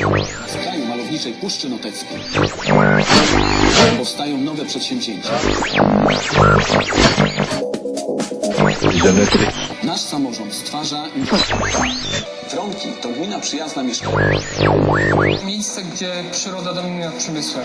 Na skraju malowniczej Puszczy Noteckiej powstają nowe przedsięwzięcia. Nasz samorząd stwarza... Wronki to gmina przyjazna mieszkańcom. Miejsce, gdzie przyroda dominuje nad przemysłem.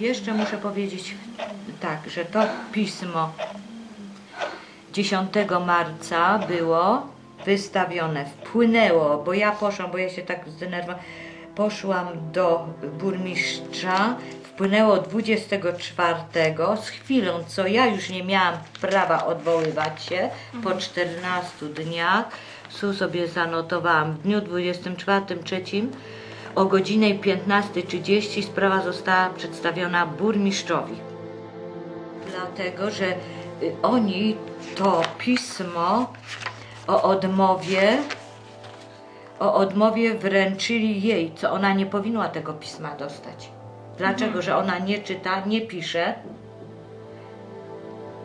Jeszcze muszę powiedzieć tak, że to pismo 10 marca było wystawione, wpłynęło, bo ja poszłam, bo ja się tak zdenerwowałam, poszłam do burmistrza, wpłynęło 24 z chwilą, co ja już nie miałam prawa odwoływać się po 14 dniach, tu sobie zanotowałam, w dniu 24 trzecim o godzinie 15.30 sprawa została przedstawiona burmistrzowi. Dlatego, że y, oni to pismo o odmowie o odmowie wręczyli jej, co ona nie powinna tego pisma dostać. Dlaczego? Że ona nie czyta, nie pisze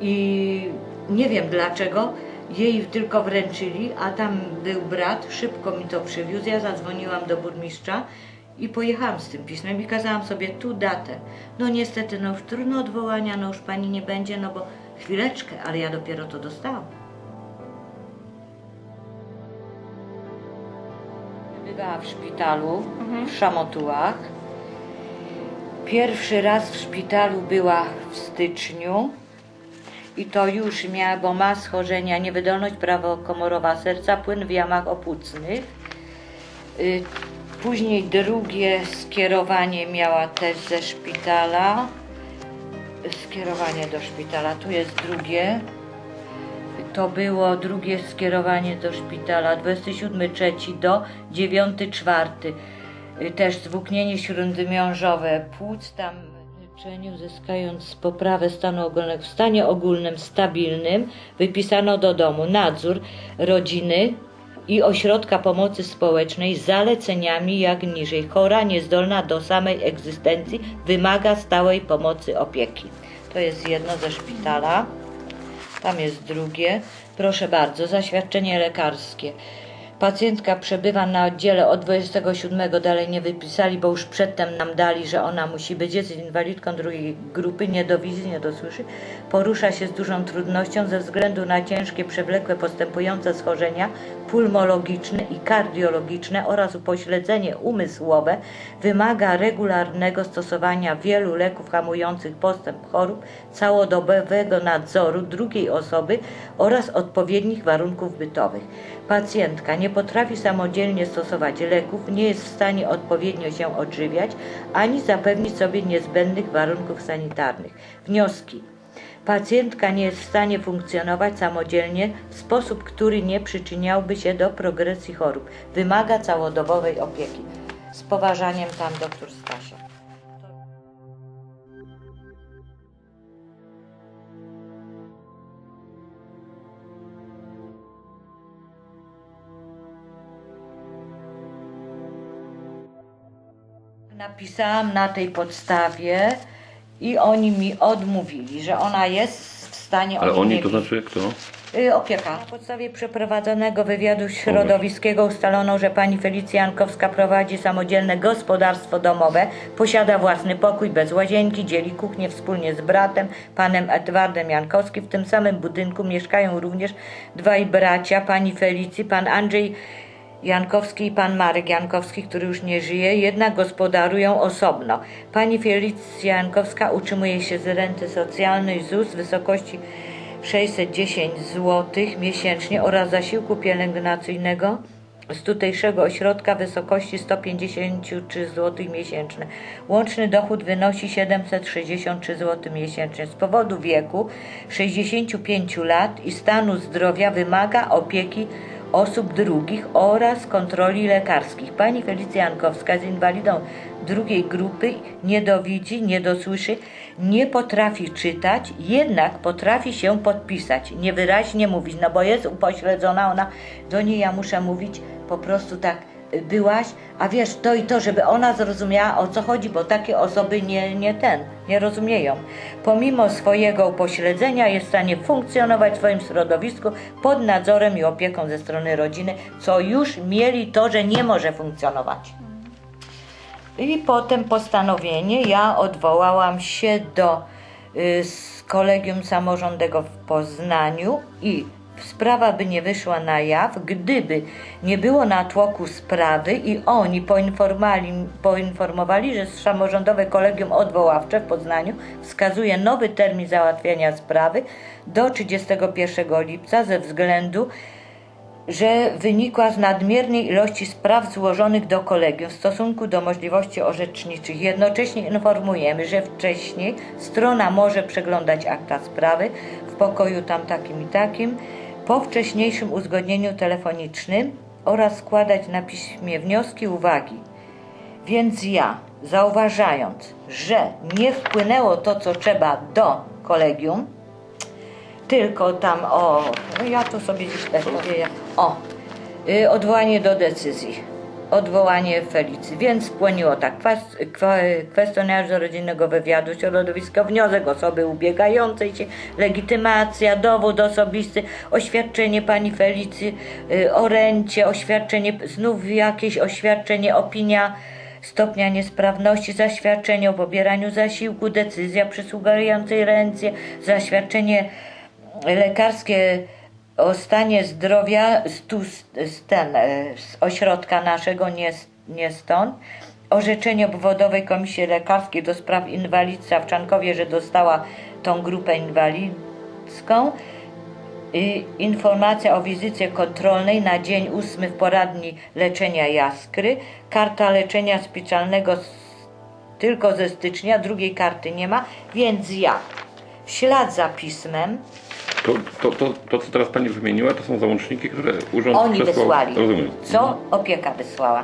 i nie wiem dlaczego. Jej tylko wręczyli, a tam był brat, szybko mi to przywiózł. Ja zadzwoniłam do burmistrza i pojechałam z tym pismem i kazałam sobie tu datę. No niestety, no już trudno odwołania, no już pani nie będzie, no bo chwileczkę, ale ja dopiero to dostałam. Bywała w szpitalu, w Szamotułach. Pierwszy raz w szpitalu była w styczniu i to już miała, bo ma schorzenia, niewydolność prawokomorowa serca, płyn w jamach opłucnych. Y, Później drugie skierowanie miała też ze szpitala. Skierowanie do szpitala, tu jest drugie. To było drugie skierowanie do szpitala 27.3 do 9.4. Y, Też zwłóknienie śródmiążowe płuc tam w leczeniu uzyskając poprawę stanu ogólnego w stanie ogólnym stabilnym wypisano do domu nadzór rodziny i ośrodka pomocy społecznej z zaleceniami jak niżej. Chora, niezdolna do samej egzystencji, wymaga stałej pomocy opieki. To jest jedno ze szpitala. Tam jest drugie. Proszę bardzo, zaświadczenie lekarskie. Pacjentka przebywa na oddziale od 27, dalej nie wypisali, bo już przedtem nam dali, że ona musi być, jest inwalidką drugiej grupy, nie do wizji, nie dosłyszy. Porusza się z dużą trudnością ze względu na ciężkie, przewlekłe, postępujące schorzenia pulmologiczne i kardiologiczne oraz upośledzenie umysłowe. Wymaga regularnego stosowania wielu leków hamujących postęp chorób, całodobowego nadzoru drugiej osoby oraz odpowiednich warunków bytowych. Pacjentka nie potrafi samodzielnie stosować leków, nie jest w stanie odpowiednio się odżywiać ani zapewnić sobie niezbędnych warunków sanitarnych. Wnioski. Pacjentka nie jest w stanie funkcjonować samodzielnie w sposób, który nie przyczyniałby się do progresji chorób. Wymaga całodobowej opieki. Z poważaniem tam doktor Stasia. Napisałam na tej podstawie i oni mi odmówili, że ona jest w stanie Ale oni to znaczy kto? Y, Opieka. Na podstawie przeprowadzonego wywiadu środowiskiego ustalono, że pani Felicja Jankowska prowadzi samodzielne gospodarstwo domowe, posiada własny pokój bez łazienki, dzieli kuchnię wspólnie z bratem, panem Edwardem Jankowskim. W tym samym budynku mieszkają również dwaj bracia pani Felicji, pan Andrzej Jankowski i pan Marek Jankowski, który już nie żyje, jednak gospodarują osobno. Pani Felicja Jankowska utrzymuje się z renty socjalnej ZUS w wysokości 610 zł miesięcznie oraz zasiłku pielęgnacyjnego z tutejszego ośrodka w wysokości 153 zł miesięcznie. Łączny dochód wynosi 763 zł miesięcznie. Z powodu wieku 65 lat i stanu zdrowia wymaga opieki osób drugich oraz kontroli lekarskich. Pani Felicja Jankowska jest inwalidą drugiej grupy, nie dowidzi, nie dosłyszy, nie potrafi czytać, jednak potrafi się podpisać, niewyraźnie mówić, no bo jest upośledzona, ona do niej ja muszę mówić po prostu tak byłaś, a wiesz to i to, żeby ona zrozumiała o co chodzi, bo takie osoby nie, nie ten, nie rozumieją. Pomimo swojego upośledzenia jest w stanie funkcjonować w swoim środowisku pod nadzorem i opieką ze strony rodziny, co już mieli to, że nie może funkcjonować. I potem postanowienie, ja odwołałam się do y, z kolegium samorządnego w Poznaniu i sprawa by nie wyszła na jaw, gdyby nie było natłoku sprawy i oni poinformowali, że samorządowe kolegium odwoławcze w Poznaniu wskazuje nowy termin załatwiania sprawy do 31 lipca ze względu że wynikła z nadmiernej ilości spraw złożonych do kolegium w stosunku do możliwości orzeczniczych. Jednocześnie informujemy, że wcześniej strona może przeglądać akta sprawy w pokoju tam takim i takim po wcześniejszym uzgodnieniu telefonicznym oraz składać na piśmie wnioski, uwagi. Więc ja, zauważając, że nie wpłynęło to, co trzeba do kolegium, tylko tam o, no ja tu sobie gdzieś też powiem, o, y, odwołanie do decyzji, odwołanie Felicy, więc wpłynęło tak, kwestionariusz rodzinnego wywiadu, środowisko, wniosek osoby ubiegającej się, legitymacja, dowód osobisty, oświadczenie pani Felicy y, o rencie, oświadczenie, znów jakieś oświadczenie, opinia, stopnia niesprawności, zaświadczenie o pobieraniu zasiłku, decyzja przysługującej rencie, zaświadczenie lekarskie o stanie zdrowia z, tu, z, ten, e, z ośrodka naszego, nie, nie stąd. Orzeczenie obwodowej Komisji Lekarskiej do spraw inwalidztwa w Czankowie, że dostała tą grupę inwalidzką. I informacja o wizycie kontrolnej na dzień 8 w poradni leczenia jaskry. Karta leczenia specjalnego z, tylko ze stycznia, drugiej karty nie ma, więc ja w ślad za pismem To, to, to, to, co teraz Pani wymieniła, to są załączniki, które urząd Oni przesłał- wysłali. Rozumiem. Co opieka wysłała.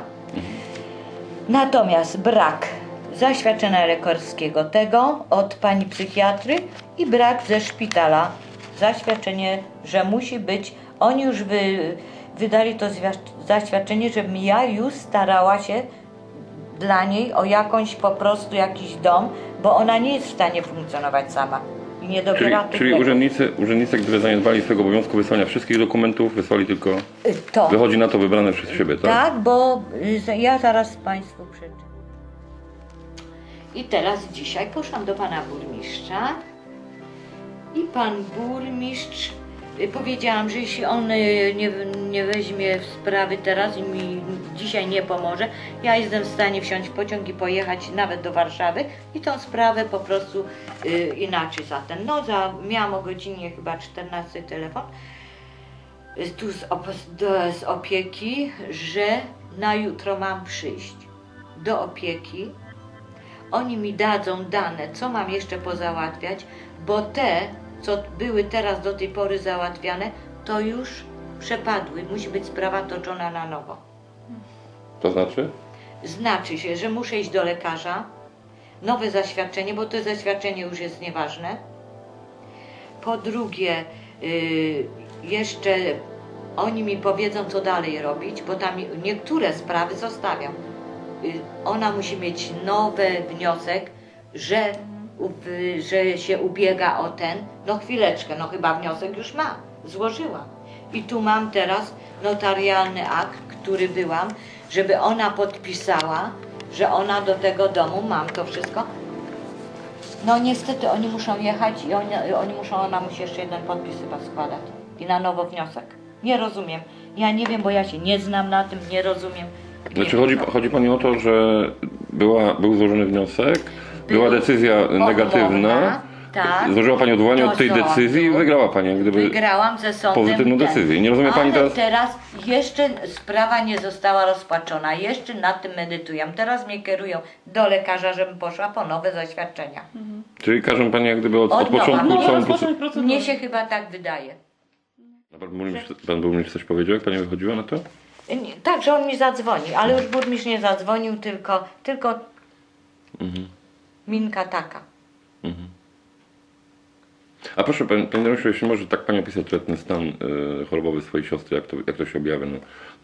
Natomiast brak zaświadczenia lekarskiego tego od pani psychiatry i brak ze szpitala zaświadczenie, że musi być, oni już wy, wydali to zaświadczenie, żebym ja już starała się dla niej o jakąś po prostu jakiś dom, bo ona nie jest w stanie funkcjonować sama i nie Czyli, dobiera tych czyli leków. urzędnicy, urzędnicy, gdyby zaniedbali swojego obowiązku wysłania wszystkich dokumentów, wysłali tylko, Y, To. wychodzi na to wybrane przez siebie, tak? Tak, bo y, ja zaraz Państwu przeczytam. I teraz dzisiaj poszłam do Pana Burmistrza i Pan Burmistrz powiedziałam, że jeśli on y, nie, nie weźmie sprawy teraz i mi dzisiaj nie pomoże, ja jestem w stanie wsiąść w pociąg i pojechać nawet do Warszawy i tą sprawę po prostu y, inaczej za ten. No, za, miałam o godzinie chyba 14 telefon tu z, op- do, z opieki, że na jutro mam przyjść do opieki. Oni mi dadzą dane, co mam jeszcze pozałatwiać, bo te, co były teraz do tej pory załatwiane, to już przepadły. Musi być sprawa toczona na nowo. To znaczy? Znaczy się, że muszę iść do lekarza, nowe zaświadczenie, bo to zaświadczenie już jest nieważne. Po drugie, y, jeszcze oni mi powiedzą, co dalej robić, bo tam niektóre sprawy zostawiam. Y, ona musi mieć nowy wniosek, że że się ubiega o ten. No chwileczkę, no chyba wniosek już ma. Złożyła. I tu mam teraz notarialny akt, który byłam, żeby ona podpisała, że ona do tego domu, mam to wszystko. No niestety oni muszą jechać i oni, oni muszą, ona musi jeszcze jeden podpis chyba składać. I na nowo wniosek. Nie rozumiem. Ja nie wiem, bo ja się nie znam na tym, nie rozumiem. Znaczy chodzi, chodzi Pani o to, że była, był złożony wniosek, była Był decyzja negatywna, tak. złożyła Pani odwołanie od tej sądu. decyzji i wygrała Pani jak gdyby Wygrałam ze sądem. pozytywną ten. decyzję. Nie rozumie Pani Ale teraz... teraz jeszcze sprawa nie została rozpatrzona. Jeszcze nad tym medytuję. Teraz mnie kierują do lekarza, żebym poszła po nowe zaświadczenia. Czyli każą Pani jak gdyby od, od Od nowa. początku No, całą rozpocząć procedurę. Mnie się chyba tak wydaje. A Pan burmistrz, pan burmistrz coś powiedział, jak Pani wychodziła na to? Nie, Tak, że on mi zadzwoni, ale już burmistrz nie zadzwonił, tylko, tylko Mhm. Minka taka. A proszę Pani, Danusiu, jeśli może tak Pani opisać ten stan y, chorobowy swojej siostry, jak to, jak to się objawia? No,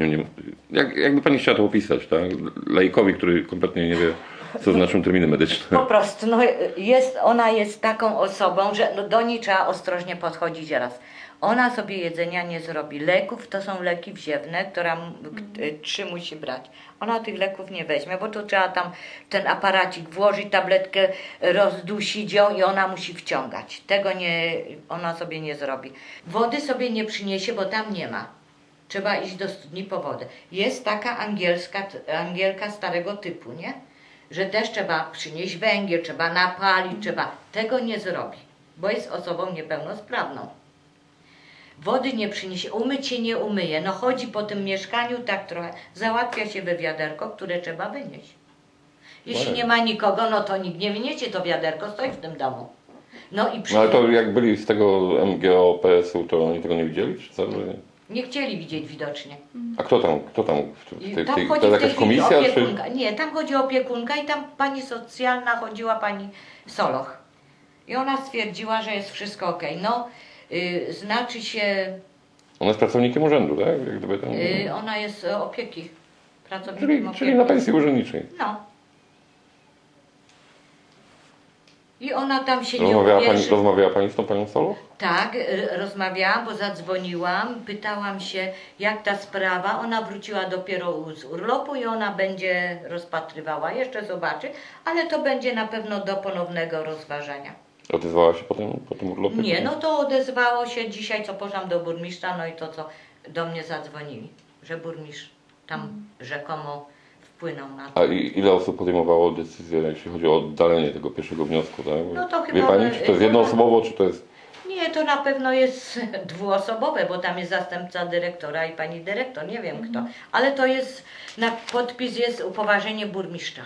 nie, nie, jak, jakby Pani chciała to opisać, tak? Laikowi, który kompletnie nie wie, co znaczą terminy medyczne. Po prostu, no, jest, ona jest taką osobą, że no, do niej trzeba ostrożnie podchodzić raz. Ona sobie jedzenia nie zrobi. Leków to są leki wziewne, które m- k- y, trzy musi brać. Ona tych leków nie weźmie, bo to trzeba tam ten aparacik włożyć, tabletkę rozdusić ją i ona musi wciągać. Tego nie, ona sobie nie zrobi. Wody sobie nie przyniesie, bo tam nie ma. Trzeba iść do studni po wodę. Jest taka angielska, angielka starego typu, nie? Że też trzeba przynieść węgiel, trzeba napalić, trzeba. Tego nie zrobi, bo jest osobą niepełnosprawną. Wody nie przyniesie, umyć się nie umyje. No chodzi po tym mieszkaniu tak trochę, załatwia się we wiaderko, które trzeba wynieść. Jeśli nie ma nikogo, no to nikt nie wyniesie to wiaderko, stoi w tym domu. No i przy... No ale to jak byli z tego MGO, PSU, to oni tego nie widzieli, czy co? Nie chcieli widzieć widocznie. A kto tam, kto tam w I tej, tam tej, chodzi to w jakaś komisja, czy... opiekunka. Nie, tam chodzi o opiekunka i tam pani socjalna chodziła pani Soloch. I ona stwierdziła, że jest wszystko ok. No, znaczy się, Ona jest pracownikiem urzędu, tak? Jak gdyby tam... y, ona jest e, opieki. Pracownikiem czyli, opieki. czyli na pensji urzędniczej. No. I ona tam się nie Rozmawiała pani, ubierze. rozmawiała pani z tą panią Solo? Tak, rozmawiałam, bo zadzwoniłam, pytałam się, jak ta sprawa. Ona wróciła dopiero z urlopu i ona będzie rozpatrywała. Jeszcze zobaczy, ale to będzie na pewno do ponownego rozważania. Odezwała się potem po tym urlopie? Nie, no to odezwało się dzisiaj, co poszłam do burmistrza, no i to, co do mnie zadzwonili, że burmistrz tam rzekomo wpłynął na to. A i, ile osób podejmowało decyzję, jeśli chodzi o oddalenie tego pierwszego wniosku, tak? No to Wie chyba- pani, czy to jest jednoosobowo, czy to jest... Nie, to na pewno jest dwuosobowe, bo tam jest zastępca dyrektora i pani dyrektor, nie wiem kto. Ale to jest, na podpis jest upoważnienie burmistrza.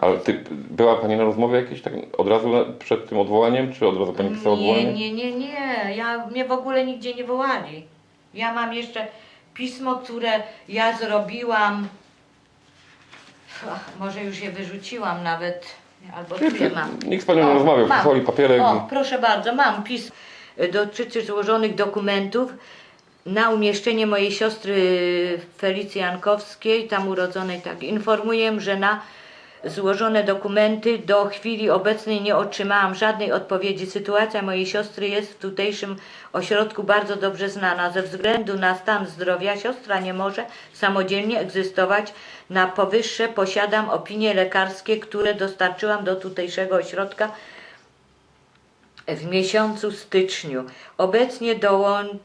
Ale ty, była pani na rozmowie jakiejś tak od razu przed tym odwołaniem, czy od razu pani pisała Nie, odwołanie? nie, nie, nie. Ja, mnie w ogóle nigdzie nie wołali. Ja mam jeszcze pismo, które ja zrobiłam. Ach, może już je wyrzuciłam nawet, albo tu je mam. Nikt z panią nie rozmawiał, mam. przysłali papierek. O, proszę bardzo, mam pismo dotyczy złożonych dokumentów na umieszczenie mojej siostry Felicji Jankowskiej, tam urodzonej tak. Informuję, że na złożone dokumenty do chwili obecnej nie otrzymałam żadnej odpowiedzi. Sytuacja mojej siostry jest w tutejszym ośrodku bardzo dobrze znana. Ze względu na stan zdrowia siostra nie może samodzielnie egzystować. Na powyższe posiadam opinie lekarskie, które dostarczyłam do tutejszego ośrodka w miesiącu styczniu. Obecnie dołączam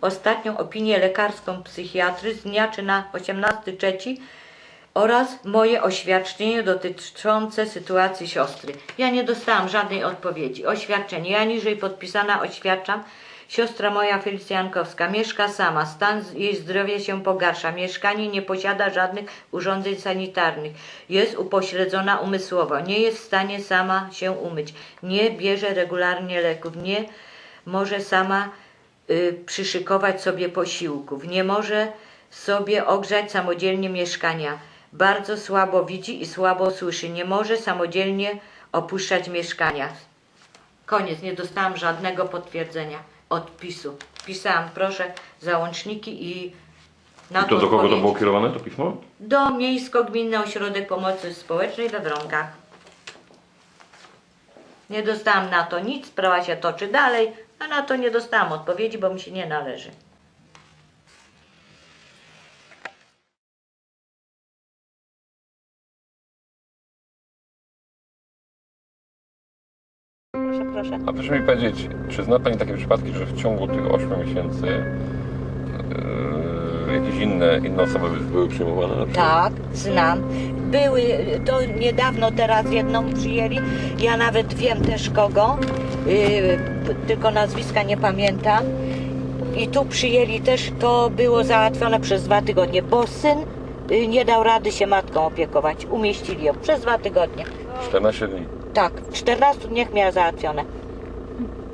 ostatnią opinię lekarską psychiatry z dnia czy na 18.3 oraz moje oświadczenie dotyczące sytuacji siostry. Ja nie dostałam żadnej odpowiedzi. Oświadczenie. Ja niżej podpisana oświadczam. Siostra moja Felicjankowska mieszka sama. Stan jej zdrowia się pogarsza. Mieszkanie nie posiada żadnych urządzeń sanitarnych. Jest upośledzona umysłowo. Nie jest w stanie sama się umyć. Nie bierze regularnie leków. Nie może sama y, przyszykować sobie posiłków. Nie może sobie ogrzać samodzielnie mieszkania. Bardzo słabo widzi i słabo słyszy. Nie może samodzielnie opuszczać mieszkania. Koniec, nie dostałam żadnego potwierdzenia odpisu. Pisałam, proszę, załączniki i na I to do kogo to było kierowane, to pismo? Do Miejsko-Gminny Ośrodek Pomocy Społecznej we Wronkach. Nie dostałam na to nic, sprawa się toczy dalej, a na to nie dostałam odpowiedzi, bo mi się nie należy. Proszę. A proszę mi powiedzieć, czy zna Pani takie przypadki, że w ciągu tych 8 miesięcy yy, jakieś inne, inne osoby były przyjmowane na przykład? Tak, znam. Były, to niedawno teraz jedną przyjęli. Ja nawet wiem też kogo, yy, tylko nazwiska nie pamiętam. I tu przyjęli też, to było załatwione przez dwa tygodnie, bo syn yy, nie dał rady się matką opiekować. Umieścili ją przez dwa tygodnie. 14 dni. Tak, w 14 dniach miała załatwione.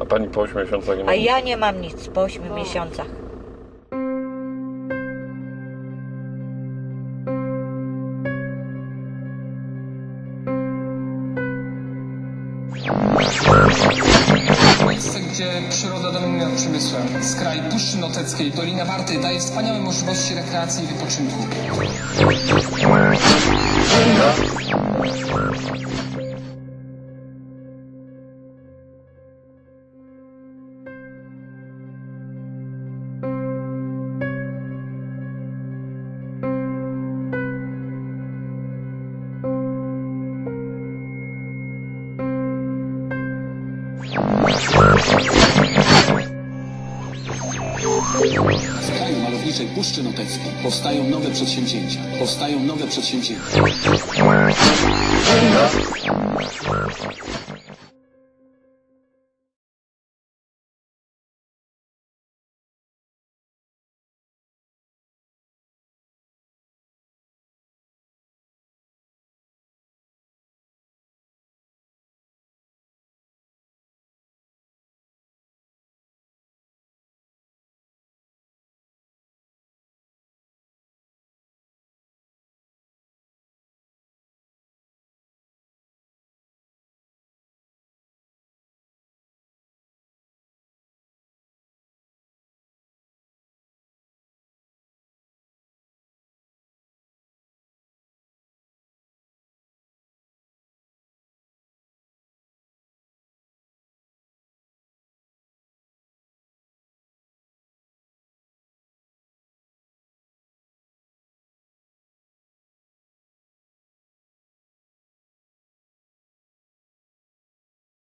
A Pani po 8 miesiącach nie ma A ja nie mam nic po 8 miesiącach. Miejsce, gdzie przyroda dominuje nad przemysłem. Skraj Puszczy Noteckiej, Dolina Warty daje wspaniałe możliwości rekreacji i wypoczynku. Powstają nowe przedsięwzięcia. Powstają nowe przedsięwzięcia.